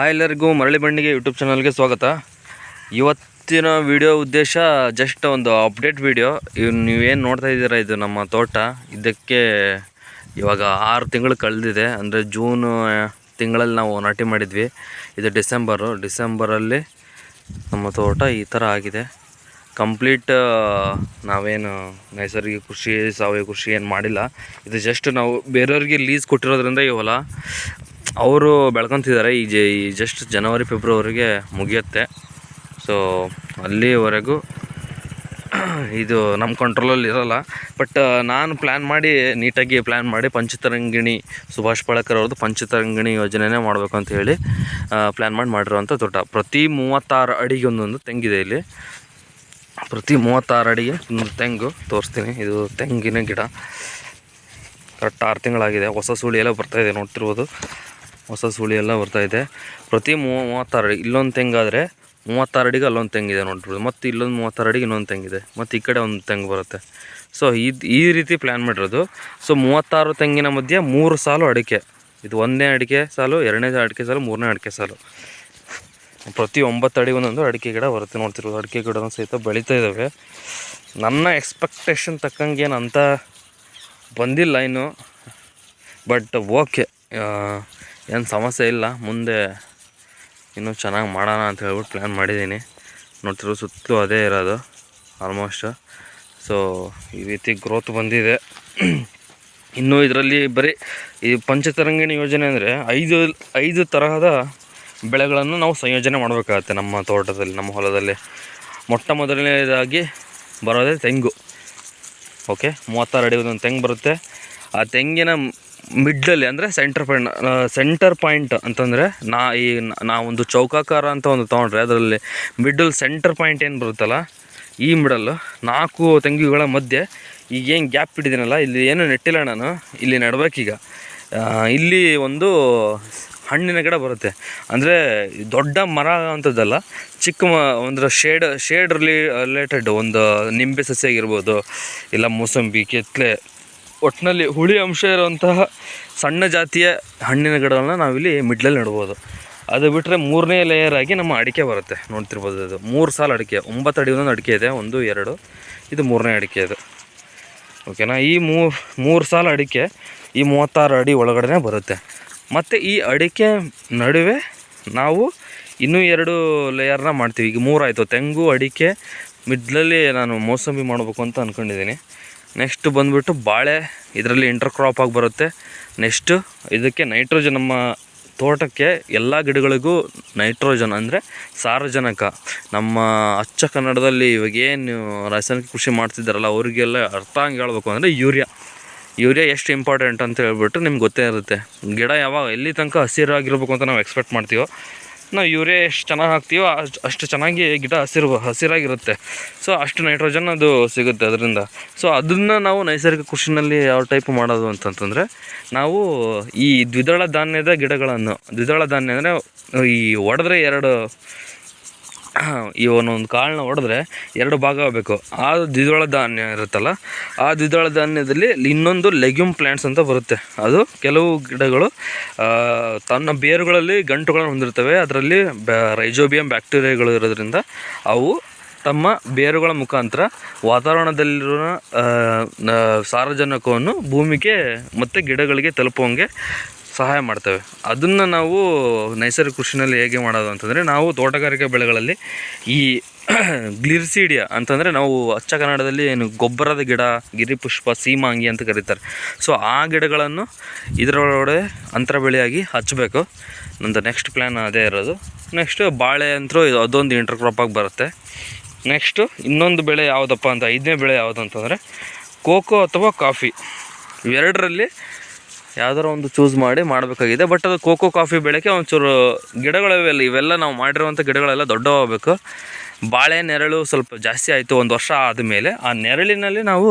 Hi ಎಲ್ಲರಿಗೂ ಮರಳಿ ಬಣ್ಣಿಗೆ YouTube ಚಾನಲ್ಗೆ ಸ್ವಾಗತ. ಇವತ್ತಿನ ವಿಡಿಯೋ ಉದ್ದೇಶ ಜಸ್ಟ್ ಒಂದು ಅಪ್ಡೇಟ್ ವಿಡಿಯೋ ಇವ್ ನೀವೇನು ನೋಡ್ತಾ ಇದ್ದೀರಾ ಇದು ನಮ್ಮ ತೋಟ? ಇದಕ್ಕೆ ಇವಾಗ ಆರು ತಿಂಗಳು ಕಳೆದಿದೆ. ಅಂದರೆ ಜೂನ್ ತಿಂಗಳಲ್ಲಿ ನಾವು ನಾಟಿ ಮಾಡಿದ್ವಿ. ಇದು ಡಿಸೆಂಬರು ಡಿಸೆಂಬರಲ್ಲಿ ನಮ್ಮ ತೋಟ ಈ ಥರ ಆಗಿದೆ. ಕಂಪ್ಲೀಟ್ ನಾವೇನು ನೈಸರ್ಗಿಕ ಕೃಷಿ, ಸಾವಯವ ಕೃಷಿ ಏನು ಮಾಡಿಲ್ಲ. ಇದು ಜಸ್ಟ್ ನಾವು ಬೇರೆಯವ್ರಿಗೆ ಲೀಸ್ ಕೊಟ್ಟಿರೋದ್ರಿಂದ ಹೊಲ ಅವರು ಬೆಳ್ಕೊತಿದ್ದಾರೆ. ಈ ಜೆ, ಈ ಜಸ್ಟ್ ಜನವರಿ ಫೆಬ್ರವರಿಗೆ ಮುಗಿಯುತ್ತೆ. ಸೊ ಅಲ್ಲಿವರೆಗೂ ಇದು ನಮ್ಮ ಕಂಟ್ರೋಲಲ್ಲಿ ಇರೋಲ್ಲ. ಬಟ್ ನಾನು ಪ್ಲ್ಯಾನ್ ಮಾಡಿ ನೀಟಾಗಿ ಪ್ಲ್ಯಾನ್ ಮಾಡಿ ಪಂಚತರಂಗಿಣಿ, ಸುಭಾಷ್ ಪಾಳಕರ್ ಅವ್ರದ್ದು ಪಂಚತರಂಗಿಣಿ ಯೋಜನೆನೇ ಮಾಡಬೇಕು ಅಂತ ಹೇಳಿ ಪ್ಲ್ಯಾನ್ ಮಾಡಿ ಮಾಡಿರುವಂಥ ತೋಟ. ಪ್ರತಿ ಮೂವತ್ತಾರು ಅಡಿಗೆ ಒಂದೊಂದು ತೆಂಗಿದೆ ಇಲ್ಲಿ. ಪ್ರತಿ ಮೂವತ್ತಾರು ಅಡಿಗೆ ಒಂದು ತೆಂಗು ತೋರಿಸ್ತೀನಿ. ಇದು ತೆಂಗಿನ ಗಿಡ. ಕರೆಕ್ಟ್ ಆರು ತಿಂಗಳಾಗಿದೆ. ಹೊಸ ಸುಳಿ ಎಲ್ಲ ಬರ್ತಾಯಿದೆ ನೋಡ್ತಿರ್ಬೋದು. ಹೊಸ ಸುಳಿ ಎಲ್ಲ ಇದೆ. ಪ್ರತಿ ಮೂವ ಮೂವತ್ತಾರು ಅಡಿ, ಇಲ್ಲೊಂದು ತೆಂಗಾದರೆ ಮೂವತ್ತಾರು ಅಡಿಗೆ ಅಲ್ಲೊಂದು ತೆಂಗಿದೆ ನೋಡ್ಬೋದು ಮತ್ತು ಇಲ್ಲೊಂದು ಮೂವತ್ತಾರು ಅಡಿಗೆ ಇನ್ನೊಂದು ತೆಂಗಿದೆ ಮತ್ತು ಈ ಕಡೆ ಒಂದು ತೆಂಗು ಬರುತ್ತೆ. ಸೊ ಇದು ಈ ರೀತಿ ಪ್ಲ್ಯಾನ್ ಮಾಡಿರೋದು. ಸೊ ಮೂವತ್ತಾರು ತೆಂಗಿನ ಮಧ್ಯೆ ಮೂರು ಸಾಲು ಅಡಿಕೆ. ಇದು ಒಂದನೇ ಅಡಿಕೆ ಸಾಲು, ಎರಡನೇ ಅಡಿಕೆ ಸಾಲು, ಮೂರನೇ ಅಡಿಕೆ ಸಾಲು. ಪ್ರತಿ ಒಂಬತ್ತು ಅಡಿ ಒಂದೊಂದು ಅಡಿಕೆ ಗಿಡ ಬರುತ್ತೆ. ನೋಡ್ತಿರ್ಬೋದು, ಅಡಿಕೆ ಗಿಡನೂ ಸಹಿತ ಬೆಳೀತಾ ಇದ್ದಾವೆ ನನ್ನ ಎಕ್ಸ್ಪೆಕ್ಟೇಷನ್ ತಕ್ಕಂಗೆ ಏನು ಅಂತ ಬಂದಿಲ್ಲ ಇನ್ನು. ಬಟ್ ಓಕೆ ಏನು ಸಮಸ್ಯೆ ಇಲ್ಲ, ಮುಂದೆ ಇನ್ನೂ ಚೆನ್ನಾಗಿ ಮಾಡೋಣ ಅಂತ ಹೇಳ್ಬಿಟ್ಟು ಪ್ಲ್ಯಾನ್ ಮಾಡಿದ್ದೀನಿ. ನೋಡ್ತಿರೋ ಸುತ್ತಲೂ ಅದೇ ಇರೋದು ಆಲ್ಮೋಸ್ಟ್ ಸೊ ಈ ರೀತಿ ಗ್ರೋತ್ ಬಂದಿದೆ. ಇನ್ನೂ ಇದರಲ್ಲಿ ಬರೀ ಈ ಪಂಚತರಂಗಿಣಿ ಯೋಜನೆ ಅಂದರೆ ಐದು ಐದು ತರಹದ ಬೆಳೆಗಳನ್ನು ನಾವು ಸಂಯೋಜನೆ ಮಾಡಬೇಕಾಗತ್ತೆ ನಮ್ಮ ತೋಟದಲ್ಲಿ, ನಮ್ಮ ಹೊಲದಲ್ಲಿ. ಮೊಟ್ಟ ಮೊದಲನೇದಾಗಿ ಬರೋದೇ ತೆಂಗು. ಓಕೆ ಮೂವತ್ತಾರು ಅಡಿ ಒಂದೊಂದು ತೆಂಗು ಬರುತ್ತೆ. ಆ ತೆಂಗಿನ ಮಿಡ್ಡಲ್ಲಿ ಅಂದರೆ ಸೆಂಟರ್ ಪಾಯಿಂಟ್ ಸೆಂಟರ್ ಪಾಯಿಂಟ್ ಅಂತಂದರೆ ನಾ ಈ ನಾವೊಂದು ಚೌಕಾಕಾರ ಅಂತ ಒಂದು ತೊಗೊಂಡ್ರೆ ಅದರಲ್ಲಿ ಮಿಡ್ಲ್ ಸೆಂಟರ್ ಪಾಯಿಂಟ್ ಏನು ಬರುತ್ತಲ್ಲ, ಈ ಮಿಡಲ್ಲು ನಾಲ್ಕು ತೆಂಗಿಗಳ ಮಧ್ಯೆ ಈಗ ಏನು ಗ್ಯಾಪ್ ಇಟ್ಟಿದ್ದೀನಲ್ಲ ಇಲ್ಲಿ ಏನು ನೆಟ್ಟಿಲ್ಲ ನಾನು, ಇಲ್ಲಿ ನೆಡ್ಬೇಕೀಗ ಇಲ್ಲಿ ಒಂದು ಹಣ್ಣಿನ ಗಿಡ ಬರುತ್ತೆ. ಅಂದರೆ ದೊಡ್ಡ ಮರ ಅಂಥದ್ದಲ್ಲ ಚಿಕ್ಕ ಮ ಒಂದು ಶೇಡ್ ಶೇಡ್ ರಿಲೇ ರಿಲೇಟೆಡ್ ಒಂದು ನಿಂಬೆ ಸಸ್ಯ ಆಗಿರ್ಬೋದು, ಇಲ್ಲ ಮೂಸಂಬಿ ಕೆತ್ತಲೆ ಒಟ್ಟಿನಲ್ಲಿ ಹುಳಿ ಅಂಶ ಇರುವಂತಹ ಸಣ್ಣ ಜಾತಿಯ ಹಣ್ಣಿನ ಗಿಡಗಳನ್ನ ನಾವಿಲ್ಲಿ ಮಿಡ್ಲಲ್ಲಿ ನೆಡ್ಬೋದು. ಅದು ಬಿಟ್ಟರೆ ಮೂರನೇ ಲೇಯರ್ ಆಗಿ ನಮ್ಮ ಅಡಿಕೆ ಬರುತ್ತೆ. ನೋಡ್ತಿರ್ಬೋದು ಅದು ಮೂರು ಸಾಲ ಅಡಿಕೆ, ಒಂಬತ್ತು ಅಡಿ ಒಂದೊಂದು ಅಡಿಕೆ ಇದೆ, ಒಂದು, ಎರಡು, ಇದು ಮೂರನೇ ಅಡಿಕೆ ಇದು. ಓಕೆನಾ ಈ ಮೂರು ಮೂರು ಸಾಲ ಅಡಿಕೆ ಈ ಮೂವತ್ತಾರು ಅಡಿ ಒಳಗಡೆ ಬರುತ್ತೆ. ಮತ್ತು ಈ ಅಡಿಕೆ ನಡುವೆ ನಾವು ಇನ್ನೂ ಎರಡು ಲೇಯರ್ನ ಮಾಡ್ತೀವಿ. ಈಗ ಮೂರಾಯಿತು ತೆಂಗು, ಅಡಿಕೆ, ಮಿಡ್ಲಲ್ಲಿ ನಾನು ಮೋಸಂಬಿ ಮಾಡಬೇಕು ಅಂತ ಅಂದ್ಕೊಂಡಿದ್ದೀನಿ ನೆಕ್ಸ್ಟ್ ಬಂದುಬಿಟ್ಟು ಬಾಳೆ ಇದರಲ್ಲಿ ಇಂಟರ್ ಕ್ರಾಪ್ ಆಗಿ ಬರುತ್ತೆ. ನೆಕ್ಸ್ಟು ಇದಕ್ಕೆ ನೈಟ್ರೋಜನ್ ನಮ್ಮ ತೋಟಕ್ಕೆ ಎಲ್ಲ ಗಿಡಗಳಿಗೂ ನೈಟ್ರೋಜನ್ ಅಂದರೆ ಸಾರಜನಕ. ನಮ್ಮ ಅಚ್ಚ ಕನ್ನಡದಲ್ಲಿ ಇವಾಗ ಏನು ರಾಸಾಯನಿಕ ಕೃಷಿ ಮಾಡ್ತಿದ್ದಾರಲ್ಲ, ಅವರಿಗೆಲ್ಲ ಅರ್ಥ ಹಂಗೆ ಹೇಳ್ಬೇಕು ಅಂದರೆ ಯೂರಿಯಾ. ಯೂರಿಯಾ ಎಷ್ಟು ಇಂಪಾರ್ಟೆಂಟ್ ಅಂತ ಹೇಳ್ಬಿಟ್ಟು ನಿಮ್ಗೆ ಗೊತ್ತೇ ಇರುತ್ತೆ. ಗಿಡ ಯಾವಾಗ ಎಲ್ಲಿ ತನಕ ಹಸಿರಾಗಿರ್ಬೇಕು ಅಂತ ನಾವು ಎಕ್ಸ್ಪೆಕ್ಟ್ ಮಾಡ್ತೀವೋ ನಾವು ಯೂರಿಯಾ ಎಷ್ಟು ಚೆನ್ನಾಗಿ ಹಾಕ್ತೀವೋ ಅಷ್ಟು ಅಷ್ಟು ಚೆನ್ನಾಗಿ ಗಿಡ ಹಸಿರು ಹಸಿರಾಗಿರುತ್ತೆ. ಸೊ ಅಷ್ಟು ನೈಟ್ರೋಜನ್ ಅದು ಸಿಗುತ್ತೆ ಅದರಿಂದ. ಸೊ ಅದನ್ನು ನಾವು ನೈಸರ್ಗಿಕ ಕೃಷಿನಲ್ಲಿ ಯಾವ ಟೈಪ್ ಮಾಡೋದು ಅಂತಂತಂದರೆ, ನಾವು ಈ ದ್ವಿದಳ ಧಾನ್ಯದ ಗಿಡಗಳನ್ನು ದ್ವಿದಳ ಧಾನ್ಯ ಅಂದರೆ ಈ ಒಡೆದ್ರೆ ಎರಡು ಈ ಒಂದೊಂದು ಕಾಳನ್ನ ಹೊಡೆದ್ರೆ ಎರಡು ಭಾಗ ಆಗಬೇಕು. ಆ ದ್ವಿದಳ ಧಾನ್ಯ ಇರುತ್ತಲ್ಲ, ಆ ದ್ವಿದಳ ಧಾನ್ಯದಲ್ಲಿ ಇನ್ನೊಂದು ಲೆಗ್ಯೂಮ್ ಪ್ಲ್ಯಾಂಟ್ಸ್ ಅಂತ ಬರುತ್ತೆ. ಅದು ಕೆಲವು ಗಿಡಗಳು ತನ್ನ ಬೇರುಗಳಲ್ಲಿ ಗಂಟುಗಳನ್ನು ಹೊಂದಿರ್ತವೆ ಅದರಲ್ಲಿ ಬ್ಯಾ ರೈಜೋಬಿಯಂ ಬ್ಯಾಕ್ಟೀರಿಯಾಗಳು ಇರೋದ್ರಿಂದ ಅವು ತಮ್ಮ ಬೇರುಗಳ ಮುಖಾಂತರ ವಾತಾವರಣದಲ್ಲಿರುವ ಸಾರಜನಕವನ್ನು ಭೂಮಿಗೆ ಮತ್ತು ಗಿಡಗಳಿಗೆ ತಲುಪುವಂಗೆ ಸಹಾಯ ಮಾಡ್ತವೆ. ಅದನ್ನು ನಾವು ನೈಸರ್ಗಿಕ ಕೃಷಿನಲ್ಲಿ ಹೇಗೆ ಮಾಡೋದು ಅಂತಂದರೆ ನಾವು ತೋಟಗಾರಿಕೆ ಬೆಳೆಗಳಲ್ಲಿ ಈ ಗ್ಲಿರ್ಸಿಡಿಯಾ ಅಂತಂದರೆ ನಾವು ಅಚ್ಚ ಕನ್ನಡದಲ್ಲಿ ಏನು ಗೊಬ್ಬರದ ಗಿಡ, ಗಿರಿಪುಷ್ಪ, ಸೀಮಾಂಗಿ ಅಂತ ಕರೀತಾರೆ. ಸೊ ಆ ಗಿಡಗಳನ್ನು ಇದರೊಳಗಡೆ ಅಂತರ ಬೆಳೆಯಾಗಿ ಹಚ್ಚಬೇಕು ನಂದು ನೆಕ್ಸ್ಟ್ ಪ್ಲ್ಯಾನ್ ಅದೇ ಇರೋದು. ನೆಕ್ಸ್ಟ್ ಬಾಳೆ ಅಂತೂ ಅದೊಂದು ಇಂಟರ್ ಕ್ರಾಪ್ ಆಗಿ ಬರುತ್ತೆ. ನೆಕ್ಸ್ಟು ಇನ್ನೊಂದು ಬೆಳೆ ಯಾವುದಪ್ಪ ಅಂತ, ಐದನೇ ಬೆಳೆ ಯಾವುದು ಅಂತಂದರೆ ಕೋಕೋ ಅಥವಾ ಕಾಫಿ ಇವೆರಡರಲ್ಲಿ ಯಾವ್ದಾರ ಒಂದು ಚೂಸ್ ಮಾಡಿ ಮಾಡಬೇಕಾಗಿದೆ. ಬಟ್ ಅದು ಕೋಕೋ ಕಾಫಿ ಬೆಳೆಗೆ ಒಂಚೂರು ಗಿಡಗಳಿವೆಲ್ಲ ಇವೆಲ್ಲ ನಾವು ಮಾಡಿರುವಂಥ ಗಿಡಗಳೆಲ್ಲ ದೊಡ್ಡವಾಗಬೇಕು. ಬಾಳೆ, ನೆರಳು ಸ್ವಲ್ಪ ಜಾಸ್ತಿ ಆಯಿತು, ಒಂದು ವರ್ಷ ಆದಮೇಲೆ ಆ ನೆರಳಿನಲ್ಲಿ ನಾವು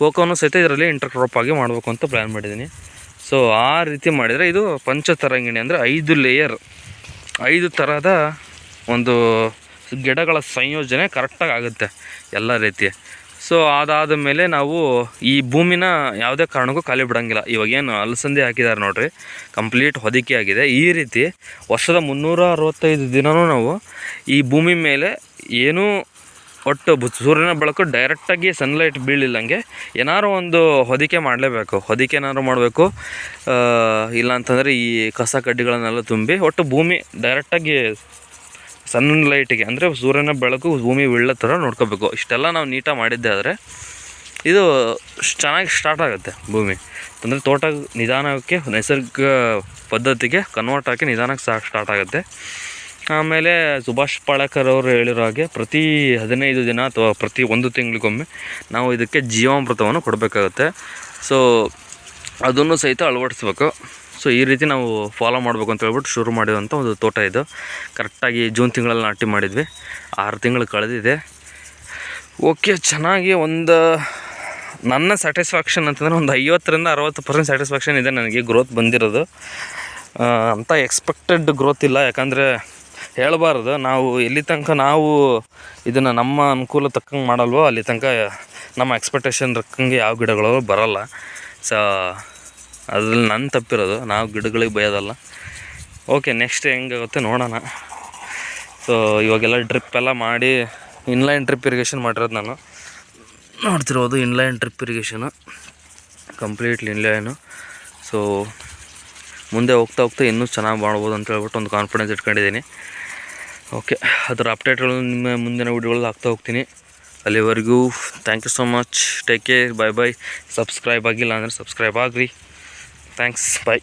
ಕೋಕೋನು ಸಹಿತ ಇದರಲ್ಲಿ ಇಂಟರ್ ಕ್ರಾಪ್ ಆಗಿ ಮಾಡಬೇಕು ಅಂತ ಪ್ಲ್ಯಾನ್ ಮಾಡಿದ್ದೀನಿ. ಸೊ ಆ ರೀತಿ ಮಾಡಿದರೆ ಇದು ಪಂಚತರಂಗಿಣಿ ಅಂದರೆ ಐದು ಲೇಯರ್ ಐದು ಥರದ ಒಂದು ಗಿಡಗಳ ಸಂಯೋಜನೆ ಕರೆಕ್ಟಾಗಿ ಆಗುತ್ತೆ ಎಲ್ಲ ರೀತಿ. ಸೊ ಅದಾದ ಮೇಲೆ ನಾವು ಈ ಭೂಮಿನ ಯಾವುದೇ ಕಾರಣಕ್ಕೂ ಖಾಲಿ ಬಿಡೋಂಗಿಲ್ಲ. ಇವಾಗೇನು ಅಲಸಂದೆ ಹಾಕಿದ್ದಾರೆ ನೋಡಿರಿ. ಕಂಪ್ಲೀಟ್ ಹೊದಿಕೆ ಆಗಿದೆ. ಈ ರೀತಿ ವರ್ಷದ ಮುನ್ನೂರ ಅರವತ್ತೈದು ದಿನವೂ ನಾವು ಈ ಭೂಮಿ ಮೇಲೆ ಏನೂ ಒಟ್ಟು ಸೂರ್ಯನ ಬೆಳಕು ಡೈರೆಕ್ಟಾಗಿ ಸನ್ಲೈಟ್ ಬೀಳಿಲ್ಲಂಗೆ ಏನಾದ್ರು ಒಂದು ಹೊದಿಕೆ ಮಾಡಲೇಬೇಕು. ಹೊದಿಕೆ ಏನಾದ್ರು ಮಾಡಬೇಕು. ಇಲ್ಲ ಅಂತಂದರೆ ಈ ಕಸ ಕಡ್ಡಿಗಳನ್ನೆಲ್ಲ ತುಂಬಿ ಒಟ್ಟು ಭೂಮಿ ಡೈರೆಕ್ಟಾಗಿ ಸನ್ ಲೈಟಿಗೆ, ಅಂದರೆ ಸೂರ್ಯನ ಬೆಳಕು ಭೂಮಿ ಬೀಳೋ ಥರ ನೋಡ್ಕೋಬೇಕು. ಇಷ್ಟೆಲ್ಲ ನಾವು ನೀಟಾಗಿ ಮಾಡಿದ್ದೆ ಆದರೆ ಇದು ಚೆನ್ನಾಗಿ ಸ್ಟಾರ್ಟ್ ಆಗುತ್ತೆ ಭೂಮಿ. ಅಂದರೆ ತೋಟ ನಿಧಾನಕ್ಕೆ ನೈಸರ್ಗಿಕ ಪದ್ಧತಿಗೆ ಕನ್ವರ್ಟ್ ಹಾಕಿ ನಿಧಾನಕ್ಕೆ ಸಾ ಸ್ಟಾರ್ಟ್ ಆಗುತ್ತೆ. ಆಮೇಲೆ ಸುಭಾಷ್ ಪಾಳೇಕರ್ ಅವರು ಹೇಳಿರೋ ಹಾಗೆ ಪ್ರತಿ ಹದಿನೈದು ದಿನ ಅಥವಾ ಪ್ರತಿ ಒಂದು ತಿಂಗಳಿಗೊಮ್ಮೆ ನಾವು ಇದಕ್ಕೆ ಜೀವಾಮೃತವನ್ನು ಕೊಡಬೇಕಾಗುತ್ತೆ. ಸೊ ಅದನ್ನು ಸಹಿತ ಅಳವಡಿಸ್ಬೇಕು. ಸೊ ಈ ರೀತಿ ನಾವು ಫಾಲೋ ಮಾಡಬೇಕು ಅಂತ ಹೇಳ್ಬಿಟ್ಟು ಶುರು ಮಾಡಿದಂಥ ಒಂದು ತೋಟ ಇದು. ಕರೆಕ್ಟಾಗಿ ಜೂನ್ ತಿಂಗಳಲ್ಲಿ ನಾಟಿ ಮಾಡಿದ್ವಿ. ಆರು ತಿಂಗಳು ಕಳೆದಿದೆ. ಓಕೆ ಚೆನ್ನಾಗಿ ಒಂದು ನನ್ನ ಸ್ಯಾಟಿಸ್ಫ್ಯಾಕ್ಷನ್ ಅಂತಂದರೆ ಒಂದು ಐವತ್ತರಿಂದ ಅರವತ್ತು ಪರ್ಸೆಂಟ್ ಸ್ಯಾಟಿಸ್ಫ್ಯಾಕ್ಷನ್ ಇದೆ ನನಗೆ ಗ್ರೋತ್ ಬಂದಿರೋದು. ಅಂತ ಎಕ್ಸ್ಪೆಕ್ಟೆಡ್ ಗ್ರೋತ್ ಇಲ್ಲ. ಯಾಕಂದರೆ ಹೇಳಬಾರ್ದು, ನಾವು ಎಲ್ಲಿ ತನಕ ನಾವು ಇದನ್ನು ನಮ್ಮ ಅನುಕೂಲ ತಕ್ಕಂಗೆ ಮಾಡಲ್ವೋ, ಅಲ್ಲಿ ತನಕ ನಮ್ಮ ಎಕ್ಸ್ಪೆಕ್ಟೇಷನ್ ತಕ್ಕಂಗೆ ಯಾವ ಗಿಡಗಳು ಬರೋಲ್ಲ. ಸೊ ಅದ್ರಲ್ಲಿ ನನ್ನ ತಪ್ಪಿರೋದು, ನಾವು ಗಿಡಗಳಿಗೆ ಬಯೋದಲ್ಲ ಓಕೆ ನೆಕ್ಸ್ಟ್ ಹೆಂಗಾಗುತ್ತೆ ನೋಡೋಣ. ಸೊ ಇವಾಗೆಲ್ಲ ಡ್ರಿಪ್ ಎಲ್ಲ ಮಾಡಿ ಇನ್ಲೈನ್ ಡ್ರಿಪ್ ಇರಿಗೇಷನ್ ಮಾಡಿರೋದು ನಾನು. ನೋಡ್ತಿರೋದು inline drip irrigation completely inline so ಮುಂದೆ ಹೋಗ್ತಾ ಹೋಗ್ತಾ ಇನ್ನೂ ಚೆನ್ನಾಗಿ ಮಾಡ್ಬೋದು ಅಂತ ಹೇಳ್ಬಿಟ್ಟು ಒಂದು ಕಾನ್ಫಿಡೆನ್ಸ್ ಇಟ್ಕೊಂಡಿದ್ದೀನಿ. ಓಕೆ ಅದರ ಅಪ್ಡೇಟ್ಗಳು ನಿಮ್ಮ ಮುಂದಿನ ವೀಡಿಯೋಗಳಲ್ಲಿ ಹಾಕ್ತಾ ಹೋಗ್ತೀನಿ. ಅಲ್ಲಿವರೆಗೂ thank you so much take care bye bye subscribe ಆಗಿಲ್ಲ ಅಂದರೆ ಸಬ್ಸ್ಕ್ರೈಬ್ ಆಗಿರಿ. Thanks bye